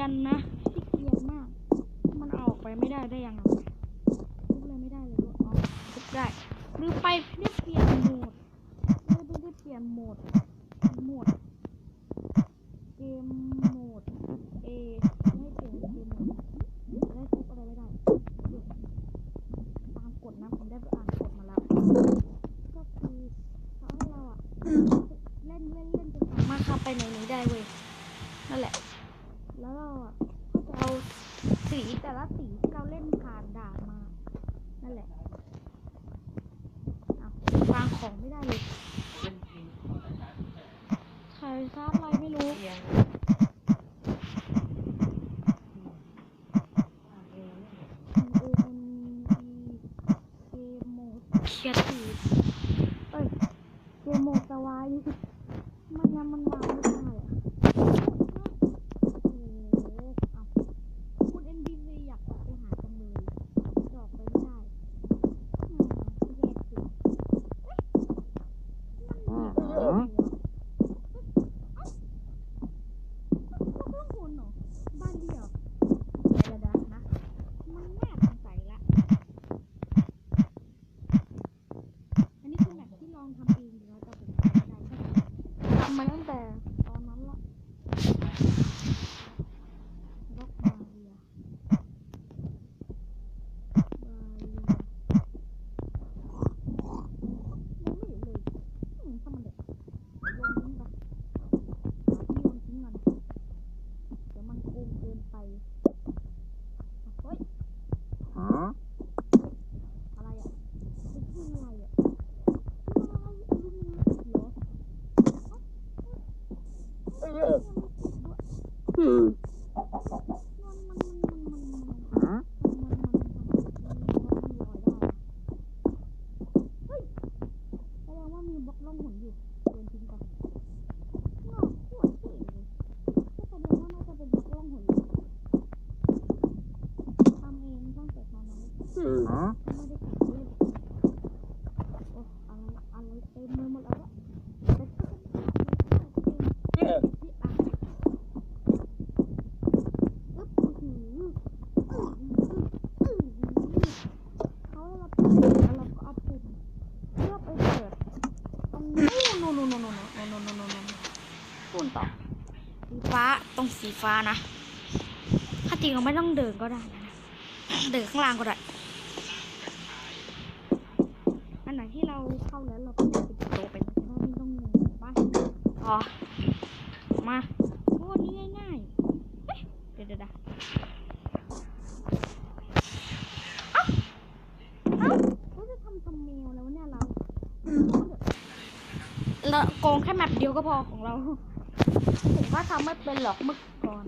ยนนะที่เกียนมาก มันเอาออกไปไม่ได้ได้ยังไงทุบเลยไม่ได้เลยอ๋อทุบได้หรือไปได้เปลี่ยนโหมดไม่ได้เปลี่ยนโหมดโหมดเกมโหมด A ไม่เปลี่ยนเกมโหมดได้ทุบอะไรไม่ได้ตามกฎนะผมได้ไปอ่านกฎมาแล้วก็คือเขาให้เราอะเล่นเล่นเล่นจนสามารถเข้าไปในนี้ได้เว้ย while. You can Hmm. ฟ้านะ ถ้าจริงเราไม่ต้องเดินก็ได้นะ เดินข้างล่างก็ได้ อันไหนที่เราเข้าแล้วเราก็ปิดประตูไปเลยเพราะไม่ต้องงงไปต่อมาโอ้นี่ง่ายๆเอ๊ะเดี๋ยวเดี๋ยวเดะอ้าเอ้าเราจะทำทำเมลแล้วเนี่ยเราเราโกงแค่แมปเดียวก็พอของเรา ผมก็ทำไม่เป็นหรอกเมื่อก่อน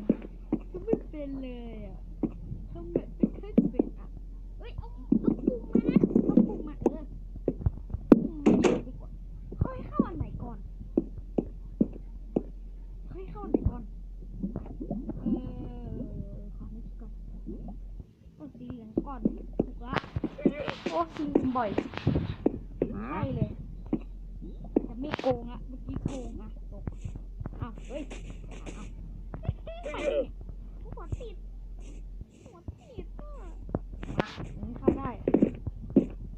ไม่เป็นเลยอะทำแบบไม่เคยเป็นอะเอ้ยเอาเอาปุ่มมานะเอาปุ่มมาเอออืมดีกว่าเฮ้ยเข้าอันไหนก่อนเฮ้ยเข้าอันไหนก่อนเออขอนึกก่อนเอาสีเหลืองก่อนถูกละโอ้ลืมบ่อยใช่เลยแต่ไม่โกงอะเมื่อกี้โกงอะ เฮ้ยอ้าวไปเนี่ยหัวติดหัวติดอะมาอย่างนี้เข้าได้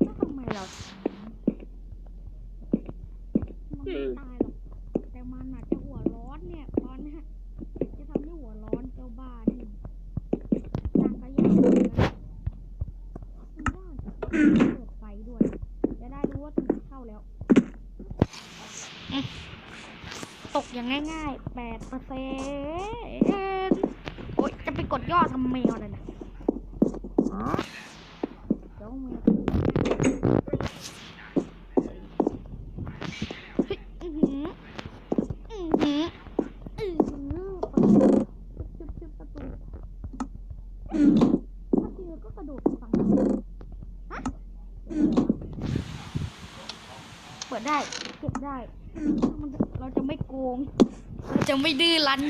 แล้วทำไมเราทำ มันไม่ตายหรอก แต่มันอาจจะหัวร้อนเนี่ย ตอนเนี้ยจะทำให้หัวร้อนเจ้าบ้านี่นางก็ยากเลยนะมันยากเปิดไฟด้วย จะได้รู้ว่าถึงเข้าแล้วอืมตก อย่างง่ายๆแปดเปอร์เซ็นต์โอ๊ย จะไปกดยอดทำแมวเลยนะเดี๋ยวแมวเฮ้ยอื้อหืออือหืออือหือเปิดชึบชึบประตูถ้าเจอก็กระโดดฝั่งฮะเปิดได้ เก็บได้มันเราจะไม่ โกงเราจะไม่ดื้อรั้น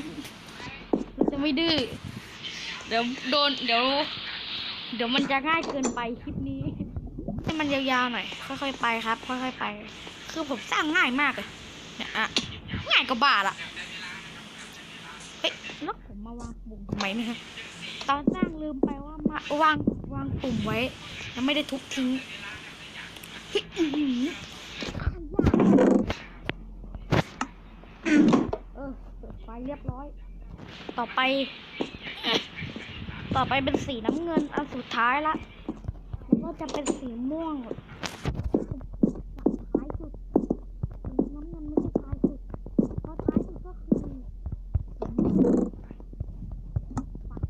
เราจะไม่ดื้อ เดี๋ยวโดน เดี๋ยว เดี๋ยวมันจะง่ายเกินไปคลิปนี้ ให้มันยาวๆหน่อย ค่อยๆไปครับ ค่อยๆไป คือผมสร้างง่ายมากเลย เนี่ยอะง่ายก็บ้าละเฮ้ยแล้วผมมาวางปุ่มทำไมเนี่ยตอนสร้างลืมไปว่ามาวางวางปุ่มไว้แล้วไม่ได้ทุบทิ้ง เออเปิดไฟเรียบร้อย ต่อไป ต่อไปเป็นสีน้ำเงินอันสุดท้ายละก็จะเป็นสีม่วงท้ายสุดสีน้ำเงินไม่ใช่ท้ายสุดเพราะท้ายสุดก็คือสีม่วงปัด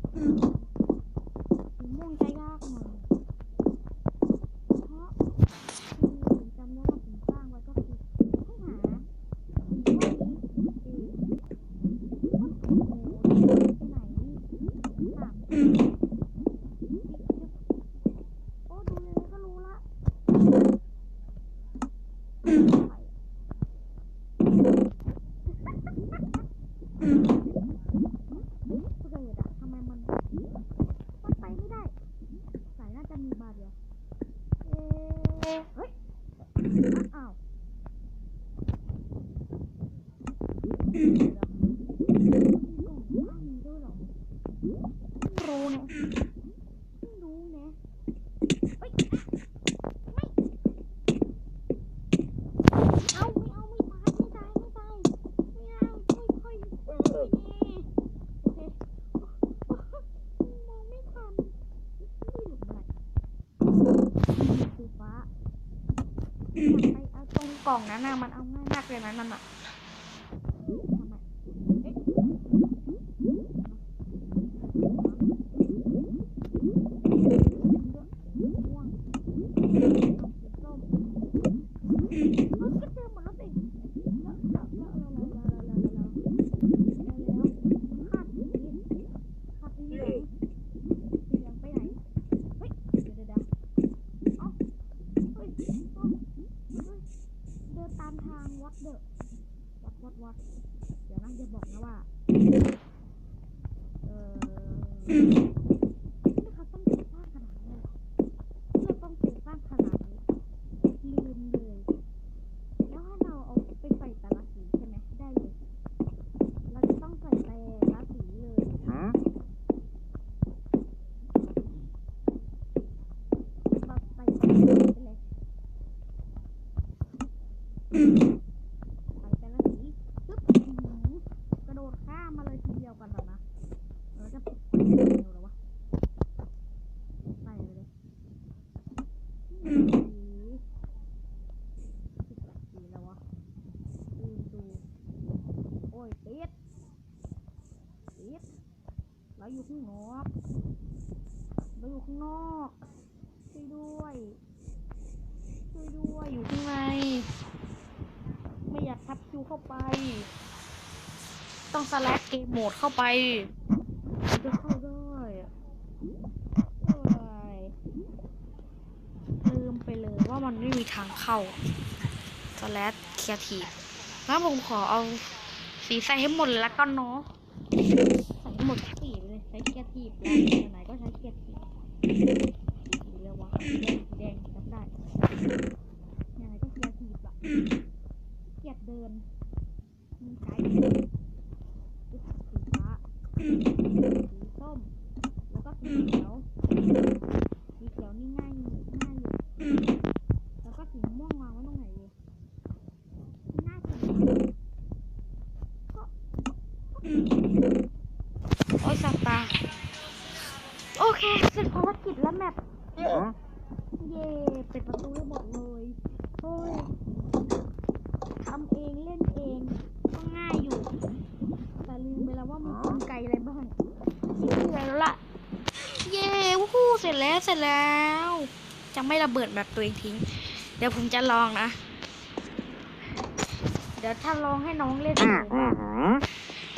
สีม่วงจะยากหน่อยเพราะคือผมจำได้ว่าผมสร้างไว้ก็คือให้หาสีม่วงนี้เองโอ้โหไปไหนอะ โอ้ดูเลยก็รู้ละเกิดอะทำไมมันมันไปไม่ได้ สายน่าจะมีบาร์เดียวเอ๊ะเฮ้ยอ้าวเดี๋ยวมีกล่องว่างนี้ด้วยเหรอรู้เนี่ยไม่รู้เนี่ย เฮ้ยไม่เอาไม่เอาไม่ตายไม่ตายไม่ตายไม่เอาค่อยค่อยค่อยนี่โอเคมองไม่ทันไม่หลุดเลยสีฟ้าไปเอาตรงกล่ องนั้นน่ะมันเอาง่ายมากเลยนะนั่นอะ นะจะบอกนะว่า เออนี่เขาต้องเก็บสร้างขนาดนี้เหรอเราต้องปลูกสร้างขนาดนี้ลืมเลย แล้วให้เราเอาไปใส่แต่ละสีใช่ไหมได้เลย เราจะต้องใส่แต่ละสีเลยเราใส่แต่ละสีไปเลยใส่แต่ละสีปึ๊บอื้อหือกระโดดข้ามมาเลยทีเดียวกันแล้วนะเราจะปิดเร็วแล้ววะใส่ไปเลย สีสิบแปดสีแล้ววะดูดู โอ้ยติดติด เราอยู่ข้างนอกเราอยู่ข้างนอกช่วยด้วยช่วยด้วยอยู่ข้างในไม่อยากทับคิวเข้าไป ต้องสแลกเกมโหมดเข้าไปจะเข้าได้อะโอ้ยลืมไปเลยว่ามันไม่มีทางเข้าสแลดเคียทีงั้นผมขอเอาสีใส่ให้หมดเลยละกันเนาะใส่ให้หมด ช้เคียทีบแล้วไหนก็ใช้เคียทีบสีเลยวะสีแดงสีแดงจำได้ยังไงก็เคียทีฟละเกียดเดิน มีใช้สีฟ้า สีส้ม แล้วก็สีเขียว สีเขียวนี่ง่ายอยู่ง่ายอยู่ แล้วก็สีม่วงวางไว้ตรงไหนดีน่าจะก็โอ้ยสับตา โอเค เสร็จภารกิจแล้วแมปเย่ปิดประตูให้หมดเลยเฮ้ยทำเองเล่นเอง ก็ง่ายอยู่ แต่ลืมไปแล้วว่ามีกลไกอะไรบ้างนี่คืออะไรแล้วล่ะ เย้วู้ฮู้เส ร็จแล้วเสร็จแล้ว จะไม่ระเบิดแบบตัวเองทิ้ง เดี๋ยวผมจะลองนะ เดี๋ยวถ้าลองให้น้องเล่นดู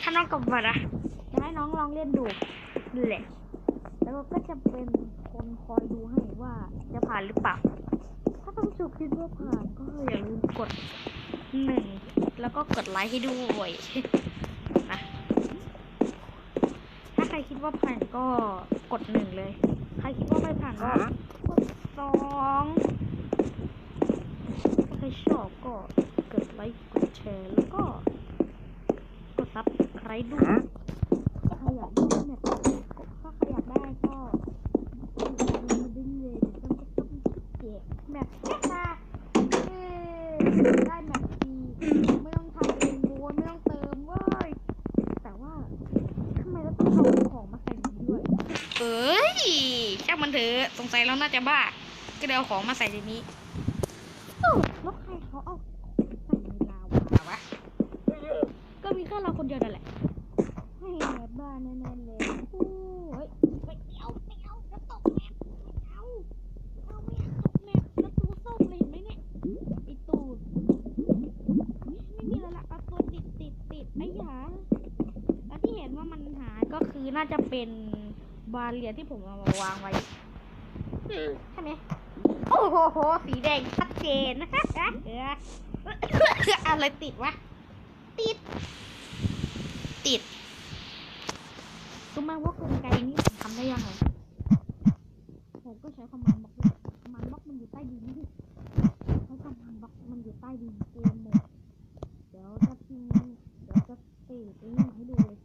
ถ้าน้องกลับบัตอะจะให้น้องลองเล่นดูนี่แหละ แล้วก็จะเป็นคนคอยดูให้ว่าจะผ่านหรือเปล่า ถ้าท่านผู้ชมคิดว่าผ่านก็อย่าลืมกดหนึ่งแล้วก็กดไลค์ให้ด้วยนะถ้าใครคิดว่าผ่านก็ กดหนึ่งเลย ใครคิดว่าไม่ผ่านก็กดสองใครชอบก็เกดไลค์กดแชร์แล้วก็กดซับใครด้วยถ้าอยากดูเนี่ย สงสัยเราน่าจะบ้า ก็เลยเอาของมาใส่ในนี้แล้วใครเขาเอาใส่ในลาวาวะ ก็มีแค่เราคนเดียวนั่นแหละ ให้แบบบ้าแน่ๆเลยโอ้ยไม่เอาไม่เอาจะตกแมปไม่เอาเอาไม่อยากตกแมปแล้วตัวส้มเลยเห็นไหมเนี่ยไอตูดไม่มีแล้วละเอาตัวติดติดติดไอ้หยาแล้วที่เห็นว่ามันหายก็คือน่าจะเป็นบาเรียที่ผมเอามาวางไว้ ใช่ไหมโอ้โห สีแดงชัดเจนเอออะไรติดวะ ติด ติดรู้ไหมว่ากลไกนี้ทำได้ยังไงผมก็ใช้คอมมานด์บล็อกเลยคอมมานด์บล็อกมันอยู่ใต้ดินนี่ใช้คอมมานด์บล็อกมันอยู่ใต้ดินเกมหมด เดี๋ยวจะพิมพ์เดี๋ยวจะเสกไอ้นี่ให้ดูเลย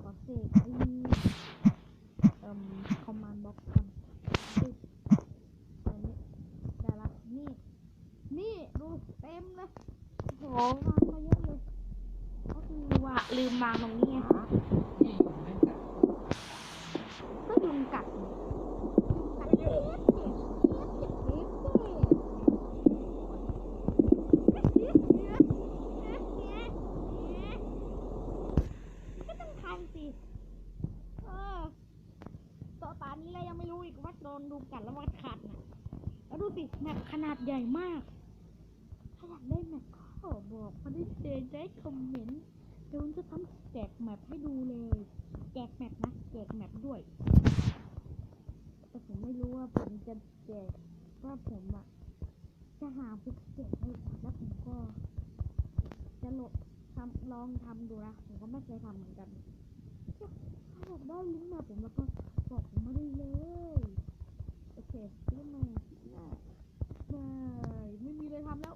ขอเสกไอ้เอ่มคอมมานด์บล็อกกันติดอันนี้ได้ละ นี่ นี่ดูเต็มเลยโหวางมาเยอะเลย ก็คือว่าลืมวางตรงนี้ไงก็ยุงกัดไงยุงกัดเจ็บเจ็บเจ็บเจ็บเจ็บก็ต้องทำสิเออต่อตอนนี้เรายังไม่รู้อีกว่าโดนดูกัดแล้วว่าขาดน่ะ แล้วดูสิแมปขนาดใหญ่มาก ถ้าอยากได้แมปก็บอกมาได้เลยได้คอมเมนต์เดี๋ยวผมจะทำแจกแมปให้ดูเลย แจก แจกแมปด้วย แต่ผมไม่รู้ว่าผมจะแจกว่าผมอะจะหาพวกแจกให้แล้วผมก็ จะลดทำลองทำดูนะผมก็ไม่เคยทำเหมือนกันถ้าอยากได้ลิงก์มปผมแล้วก็บอกผมมาได้เลยโอเคเริ่มใหม่หน้าบายไม่มีอะไรทำแล้ว